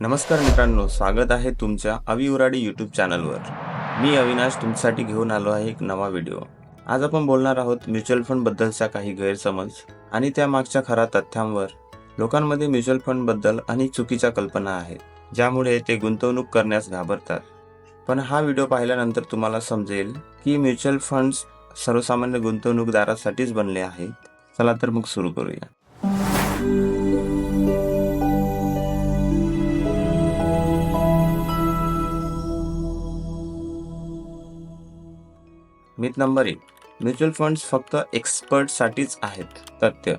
नमस्कार मित्रांनो स्वागत आहे तुमच्या अवि उराडी यूट्यूब चॅनलवर मी अविनाश तुमच्यासाठी घेऊन आलो आहे एक नवा व्हिडिओ आज आपण बोलणार आहोत म्युच्युअल फंडबद्दलचा काही गैरसमज आणि त्या मागच्या खऱ्या तथ्यांवर. लोकांमध्ये म्युच्युअल फंडबद्दल अनेक आणि चुकीच्या कल्पना आहेत ज्यामुळे ते गुंतवणूक करण्यास घाबरतात. पण हा व्हिडिओ पाहिल्यानंतर तुम्हाला समजेल की म्युच्युअल फंड्स सर्वसामान्य गुंतवणूकदारासाठीच बनले आहेत. चला तर मग सुरू करूया. मिथ नंबर एक म्युच्युअल फंड्स फक्त एक्सपर्टसाठीच आहेत. तथ्य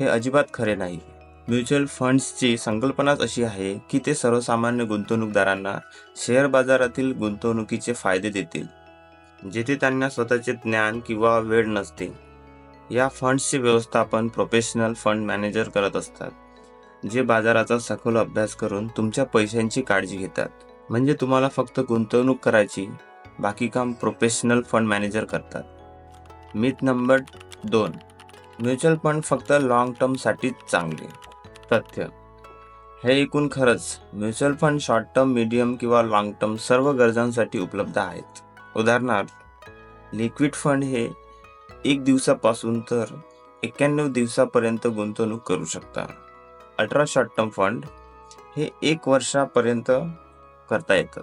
हे अजिबात खरे नाही. म्युच्युअल फंड्सची संकल्पनाच अशी आहे की ते सर्वसामान्य गुंतवणूकदारांना शेअर बाजारातील गुंतवणुकीचे फायदे देतील जेथे त्यांना स्वतःचे ज्ञान किंवा वेळ नसते. या फंड्सचे व्यवस्थापन प्रोफेशनल फंड मॅनेजर करत असतात जे बाजाराचा सखोल अभ्यास करून तुमच्या पैशांची काळजी घेतात. म्हणजे तुम्हाला फक्त गुंतवणूक करायची बाकी काम प्रोफेशनल फंड मॅनेजर करतात. मिथ नंबर दोन. म्युच्युअल फंड फक्त लॉंग टर्मसाठीच चांगले. तथ्य. हे एकूण खरंच mutual fund short term medium किंवा लॉंग टर्म सर्व गरजांसाठी उपलब्ध आहेत. उदाहरणार्थ लिक्विड फंड हे एक दिवसापासून तर एक्क्याण्णव दिवसापर्यंत गुंतवणूक करू शकता. अल्ट्रा शॉर्ट टर्म फंड हे एक वर्षापर्यंत करता येतात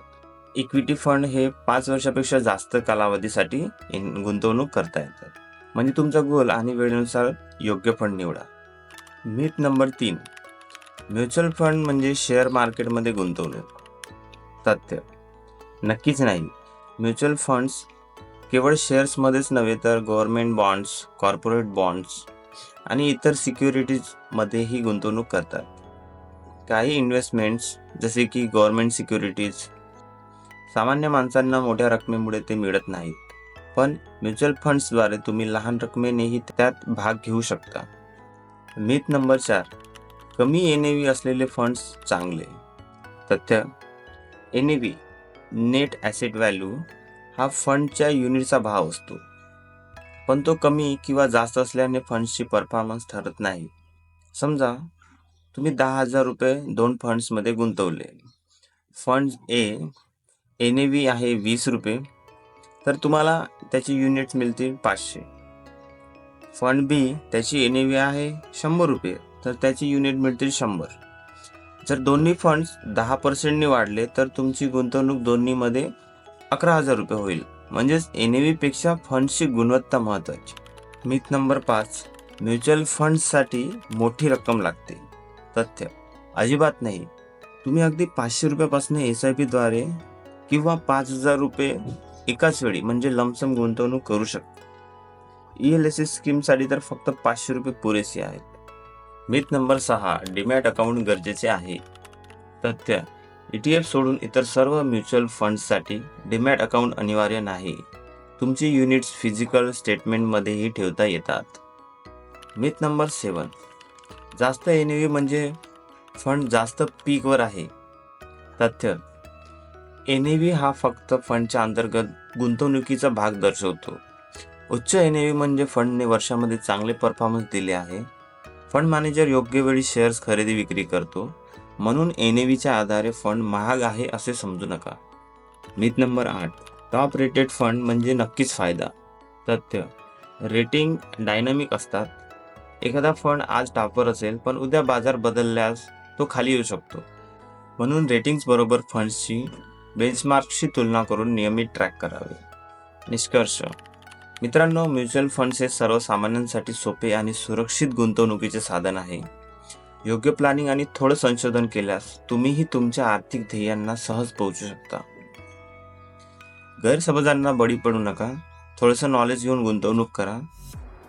इक्विटी फंड हे पाच वर्षापेक्षा जास्त कालावधीसाठी इन- गुंतवणूक करता येतात. म्हणजे तुमचा गोल आणि वेळेनुसार योग्य फंड निवडा. मीट नंबर तीन. म्युच्युअल फंड म्हणजे शेअर मार्केटमध्ये गुंतवणूक. तथ्य. नक्कीच नाही. म्युच्युअल फंड्स केवळ शेअर्समध्येच नव्हे तर गव्हर्नमेंट बॉन्ड्स कॉर्पोरेट बॉन्ड्स आणि इतर सिक्युरिटीजमध्येही गुंतवणूक करतात. काही इन्व्हेस्टमेंट्स जसे की गव्हर्नमेंट सिक्युरिटीज सामान्य माणसांना मोठ्या रकमेमुळे ते मिळत नाहीत. पण म्युच्युअल फंड्सद्वारे तुम्ही लहान रकमेनेही त्यात भाग घेऊ शकता. मिथ नंबर चार. कमी एन ए व्ही असलेले फंड्स चांगले. तथ्य N A V net asset value हा फंडच्या युनिटचा भाव असतो. पण तो कमी किंवा जास्त असल्याने फंड्सची परफॉर्मन्स ठरत नाही. समजा तुम्ही दहा हजार रुपये दोन फंड्समध्ये गुंतवले. Fund A N A V आहे वीस रुपये. तर तुम्हाला त्याची युनिट्स मिळतील पाचशे. फंड बी त्याची एन ए व्ही आहे शंभर रुपये. तर त्याची युनिट मिळतील शंभर. जर दोन्ही फंड्स दहा पर्सेंटने वाढले तर तुमची गुंतवणूक दोन्हीमध्ये अकरा हजार रुपये होईल. म्हणजेच एन ए व्हीपेक्षा फंड्सची गुणवत्ता महत्त्वाची मिथ नंबर पाच म्युच्युअल फंड्ससाठी मोठी रक्कम लागते. तथ्य अजिबात नाही. तुम्ही अगदी पाचशे रुपयापासून एस आय पीद्वारे किंवा पाच हजार रुपये एकाच वेळी म्हणजे लमसम गुंतवणूक करू शकता. ई एल एस एस स्कीमसाठी तर फक्त पाचशे रुपये पुरेसे आहेत. मिथ नंबर सहा डिमॅट अकाउंट गरजेचे आहे. तथ्य ई टी एफ सोडून इतर सर्व म्युच्युअल फंड्ससाठी डिमॅट अकाउंट अनिवार्य नाही. तुमची युनिट्स फिजिकल स्टेटमेंटमध्येही ठेवता येतात. मिथ नंबर सेवन जास्त एन व्ही म्हणजे फंड जास्त पीकवर आहे. तथ्य एन ए व्ही हा फक्त फंडच्या अंतर्गत गुंतवणुकीचा भाग दर्शवतो. उच्च एन ए व्ही म्हणजे फंडने वर्षामध्ये चांगले परफॉर्मन्स दिले आहे. फंड मॅनेजर योग्य वेळी शेअर्स खरेदी विक्री करतो. म्हणून एन ए व्हीच्या आधारे फंड महाग आहे असे समजू नका. मित नंबर आठ. टॉप रेटेड फंड म्हणजे नक्कीच फायदा. तथ्य. रेटिंग डायनामिक असतात. एखादा फंड आज टॉपवर असेल पण उद्या बाजार बदलल्यास तो खाली येऊ शकतो. म्हणून रेटिंग्स बरोबर फंड्सची बेंचमार्कशी तुलना करून नियमित ट्रॅक करावे. निष्कर्ष. मित्रांनो म्युच्युअल फंड्स हे सर्वसामान्यांसाठी सोपे आणि सुरक्षित गुंतवणुकीचे साधन आहे. योग्य प्लॅनिंग आणि थोडं संशोधन केल्यास तुम्हीही तुमच्या आर्थिक ध्येयांना सहज पोहोचू शकता. गैरसमजांना बळी पडू नका. थोडंसं नॉलेज घेऊन गुंतवणूक करा.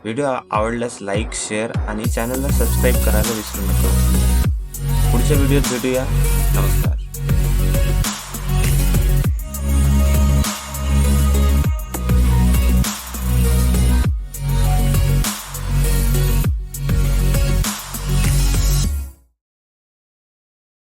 व्हिडिओ आवडल्यास लाईक शेअर आणि चॅनलला सबस्क्राईब करायला विसरू नका. पुढच्या व्हिडिओत भेटूया. नमस्कार.